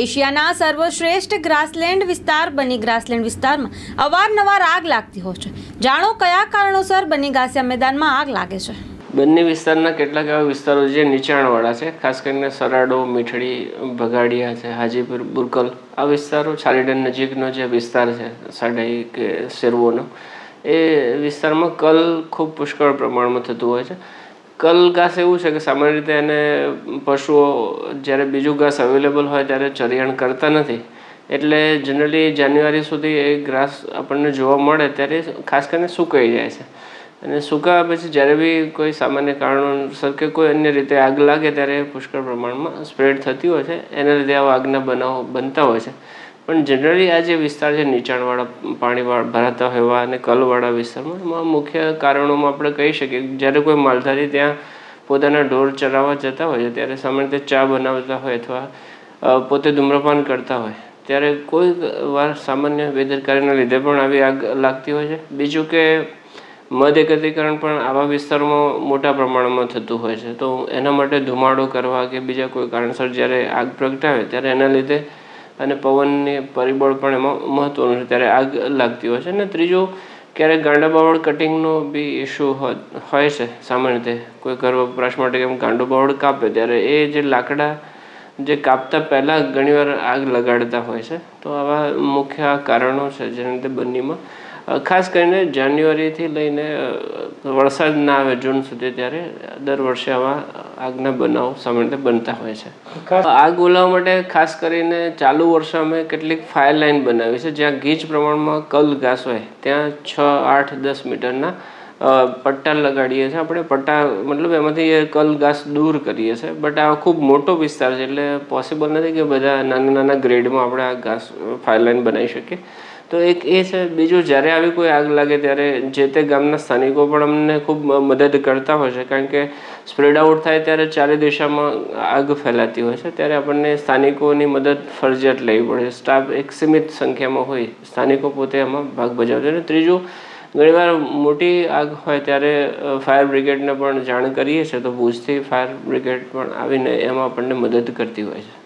એશિયાના સર્વશ્રેષ્ઠ ગ્રાસલેન્ડ વિસ્તાર બની ગ્રાસલેન્ડ વિસ્તારમાં અવારનવાર આગ લાગતી હોય છે. જાણો કયા કારણોસર બની ગાસિયા મેદાનમાં આગ લાગે છે? બંને વિસ્તારના કેટલાક એવા વિસ્તારો જે નીચાણવાળા છે. ખાસ કરીને સરાડો, મીઠડી, ભગાડિયા છે, હાજીપુર, બુરકલ. આ વિસ્તારો છારીડન નજીકનો જે વિસ્તાર છે સાડાઈ કે શેરવોનો, એ વિસ્તારમાં કલ ખૂબ પુષ્કળ પ્રમાણમાં થતું હોય છે. કલ ઘાસ એવું છે કે સામાન્ય રીતે એને પશુઓ જ્યારે બીજું ઘાસ અવેલેબલ હોય ત્યારે ચરિયાણ કરતા નથી. એટલે જનરલી જાન્યુઆરી સુધી એ ઘાસ આપણને જોવા મળે ત્યારે ખાસ કરીને સુકાઈ જાય છે. અને સૂકા પછી જ્યારે બી કોઈ સામાન્ય કારણોસર કે કોઈ અન્ય રીતે આગ લાગે ત્યારે પુષ્કળ પ્રમાણમાં સ્પ્રેડ થતી હોય છે. એના લીધે આવા આગના બનાવો બનતા હોય છે. પણ જનરલી આ જે વિસ્તાર છે, નીચાણવાળા પાણીવાળા, ભરાતા હોય અને કલવાળા વિસ્તારમાં મુખ્ય કારણોમાં આપણે કહી શકીએ જ્યારે કોઈ માલધારી ત્યાં પોતાના ઢોર ચરાવવા જતા હોય છે, ત્યારે સામાન્ય રીતે ચા બનાવતા હોય અથવા પોતે ધૂમ્રપાન કરતા હોય, ત્યારે કોઈ વાર સામાન્ય બેદરકારીના લીધે પણ આવી આગ લાગતી હોય છે. બીજું કે, મધ એકત્રીકરણ પણ આવા વિસ્તારોમાં મોટા પ્રમાણમાં થતું હોય છે. તો એના માટે ધુમાડો કરવા કે બીજા કોઈ કારણસર જ્યારે આગ પ્રગટાવે, ત્યારે એના લીધે અને પવનની પરિબળ પણ એમાં મહત્વનું છે. ત્યારે આગ લાગતી હોય છે. અને ત્રીજું, ક્યારેક ગાંડા બાવળ કટિંગનો બી ઇશ્યુ હોય છે સામાન્ય રીતે. કોઈ ઘર વપરાશ માટે કેમ ગાંડો બાવળ કાપે? ત્યારે એ જે લાકડા જે કાપતા પહેલાં ઘણીવાર આગ લગાડતા હોય છે. તો આવા મુખ્ય કારણો છે જેના લીધે બંનીમાં ખાસ કરીને જાન્યુઆરીથી લઈને વરસાદ ના આવે જૂન સુધી, ત્યારે દર વર્ષે આવા આગના બનાવ સામાન્ય રીતે બનતા હોય છે. આગ ઓલાવવા માટે ખાસ કરીને ચાલુ વર્ષે અમે કેટલીક ફાયર લાઇન બનાવી છે જ્યાં ગીચ પ્રમાણમાં કલ ઘાસ હોય ત્યાં છ આઠ દસ મીટરના પટ્ટા લગાડીએ છીએ આપણે. પટ્ટા મતલબ એમાંથી એ કલ ઘાસ દૂર કરીએ છીએ. બટ આ ખૂબ મોટો વિસ્તાર છે એટલે પોસિબલ નથી કે બધા નાના નાના ગ્રેડમાં આપણે આ ઘાસ ફાયર લાઇન બનાવી શકીએ. તો એક એ છે, બીજું જ્યારે આવી કોઈ આગ લાગે ત્યારે જે તે ગામના સ્થાનિકો પણ અમને ખૂબ મદદ કરતા હોય છે, કારણ કે સ્પ્રેડ આઉટ થાય ત્યારે ચારે દિશામાં આગ ફેલાતી હોય છે, ત્યારે આપણને સ્થાનિકોની મદદ ફરજિયાત લેવી પડે છે. સ્ટાફ એક સીમિત સંખ્યામાં હોય, સ્થાનિકો પોતે એમાં ભાગ ભજવતા હોય. અને ત્રીજું, ઘણીવાર મોટી આગ હોય ત્યારે ફાયર બ્રિગેડને પણ જાણ કરીએ છીએ, તો ભુજથી ફાયર બ્રિગેડ પણ આવીને એમાં આપણને મદદ કરતી હોય છે.